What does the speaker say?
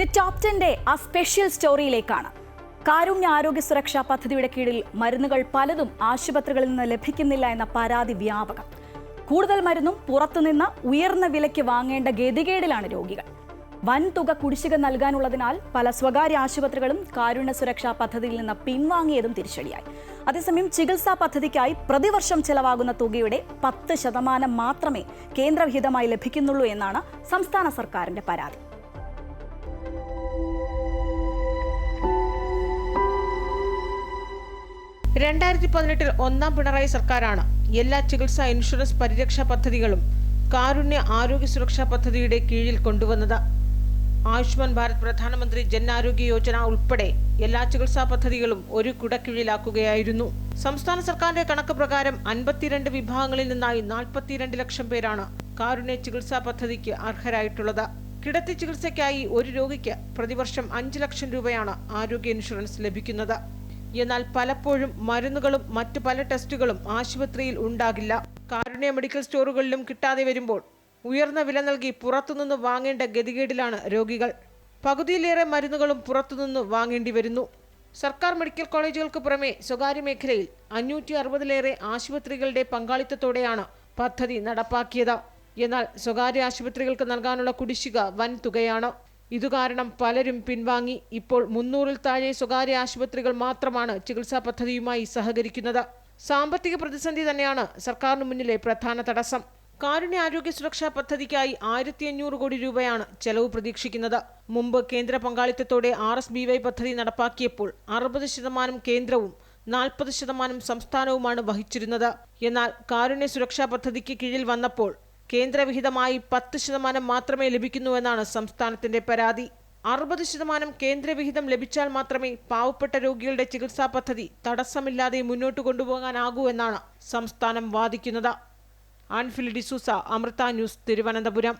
ഇന്ന് ടോപ് ടെന്റെ ആ സ്പെഷ്യൽ സ്റ്റോറിയിലേക്കാണ്. കാരുണ്യ ആരോഗ്യ സുരക്ഷാ പദ്ധതിയുടെ കീഴിൽ മരുന്നുകൾ പലതും ആശുപത്രികളിൽ നിന്ന് ലഭിക്കുന്നില്ല എന്ന പരാതി വ്യാപകം. കൂടുതൽ മരുന്നും പുറത്തുനിന്ന് ഉയർന്ന വിലയ്ക്ക് വാങ്ങേണ്ട ഗതികേടിലാണ് രോഗികൾ. വൻതുക കുടിശ്ശിക നൽകാനുള്ളതിനാൽ പല സ്വകാര്യ ആശുപത്രികളും കാരുണ്യ സുരക്ഷാ പദ്ധതിയിൽ നിന്ന് പിൻവാങ്ങിയതും തിരിച്ചടിയായി. അതേസമയം ചികിത്സാ പദ്ധതിക്കായി പ്രതിവർഷം ചെലവാകുന്ന തുകയുടെ പത്ത് ശതമാനം മാത്രമേ കേന്ദ്രവിഹിതമായി ലഭിക്കുന്നുള്ളൂ എന്നാണ് സംസ്ഥാന സർക്കാരിന്റെ പരാതി. രണ്ടായിരത്തി പതിനെട്ടിൽ ഒന്നാം പിണറായി സർക്കാരാണ് എല്ലാ ചികിത്സാ ഇൻഷുറൻസ് പരിരക്ഷാ പദ്ധതികളും കാരുണ്യ ആരോഗ്യ സുരക്ഷാ പദ്ധതിയുടെ കീഴിൽ കൊണ്ടുവന്നത്. ആയുഷ്മാൻ ഭാരത് പ്രധാനമന്ത്രി ജൻ ആരോഗ്യ യോജന ഉൾപ്പെടെ എല്ലാ ചികിത്സാ പദ്ധതികളും ഒരു കുടക്കീഴിലാക്കുകയായിരുന്നു. സംസ്ഥാന സർക്കാരിന്റെ കണക്ക് പ്രകാരം അൻപത്തിരണ്ട് വിഭാഗങ്ങളിൽ നിന്നായി നാൽപ്പത്തിരണ്ട് ലക്ഷം പേരാണ് കാരുണ്യ ചികിത്സാ പദ്ധതിക്ക് അർഹരായിട്ടുള്ളത്. കിടത്തി ചികിത്സയ്ക്കായി ഒരു രോഗിക്ക് പ്രതിവർഷം അഞ്ച് ലക്ഷം രൂപയാണ് ആരോഗ്യ ഇൻഷുറൻസ് ലഭിക്കുന്നത്. എന്നാൽ പലപ്പോഴും മരുന്നുകളും മറ്റു പല ടെസ്റ്റുകളും ആശുപത്രിയിൽ ഉണ്ടാകില്ല. കാരുണ്യ മെഡിക്കൽ സ്റ്റോറുകളിലും കിട്ടാതെ വരുമ്പോൾ ഉയർന്ന വില നൽകി പുറത്തുനിന്ന് വാങ്ങേണ്ട ഗതികേടിലാണ് രോഗികൾ. പകുതിയിലേറെ മരുന്നുകളും പുറത്തുനിന്ന് വാങ്ങേണ്ടി വരുന്നു. സർക്കാർ മെഡിക്കൽ കോളേജുകൾക്ക് പുറമെ സ്വകാര്യ മേഖലയിൽ അഞ്ഞൂറ്റി അറുപതിലേറെ ആശുപത്രികളുടെ പങ്കാളിത്തത്തോടെയാണ് പദ്ധതി നടപ്പാക്കിയത്. എന്നാൽ സ്വകാര്യ ആശുപത്രികൾക്ക് നൽകാനുള്ള കുടിശ്ശിക വൻ തുകയാണ് ഇതുകാരണം പലരും പിൻവാങ്ങി ഇപ്പോൾ മുന്നൂറിൽ താഴെ സ്വകാര്യ ആശുപത്രികൾ മാത്രമാണ് ചികിത്സാ പദ്ധതിയുമായി സഹകരിക്കുന്നത്. സാമ്പത്തിക പ്രതിസന്ധി തന്നെയാണ് സർക്കാരിന് മുന്നിലെ പ്രധാന തടസ്സം. കാരുണ്യ ആരോഗ്യ സുരക്ഷാ പദ്ധതിക്കായി ആയിരത്തി അഞ്ഞൂറ് കോടി രൂപയാണ് ചെലവ് പ്രതീക്ഷിക്കുന്നത്. മുമ്പ് കേന്ദ്ര പങ്കാളിത്തത്തോടെ ആർ എസ് ബി വൈ പദ്ധതി നടപ്പാക്കിയപ്പോൾ അറുപത് ശതമാനം കേന്ദ്രവും നാൽപ്പത് ശതമാനം സംസ്ഥാനവുമാണ് വഹിച്ചിരുന്നത്. എന്നാൽ കാരുണ്യ സുരക്ഷാ പദ്ധതിക്ക് കീഴിൽ വന്നപ്പോൾ കേന്ദ്രവിഹിതമായി പത്ത് ശതമാനം മാത്രമേ ലഭിക്കുന്നുവെന്നാണ് സംസ്ഥാനത്തിന്റെ പരാതി. അറുപത് ശതമാനം കേന്ദ്രവിഹിതം ലഭിച്ചാൽ മാത്രമേ പാവപ്പെട്ട രോഗികളുടെ ചികിത്സാ പദ്ധതി തടസ്സമില്ലാതെ മുന്നോട്ട് കൊണ്ടുപോകാനാകൂ എന്നാണ് സംസ്ഥാനം വാദിക്കുന്നത്. ആൻഫിൽ ഡിസൂസ അമൃത ന്യൂസ് തിരുവനന്തപുരം.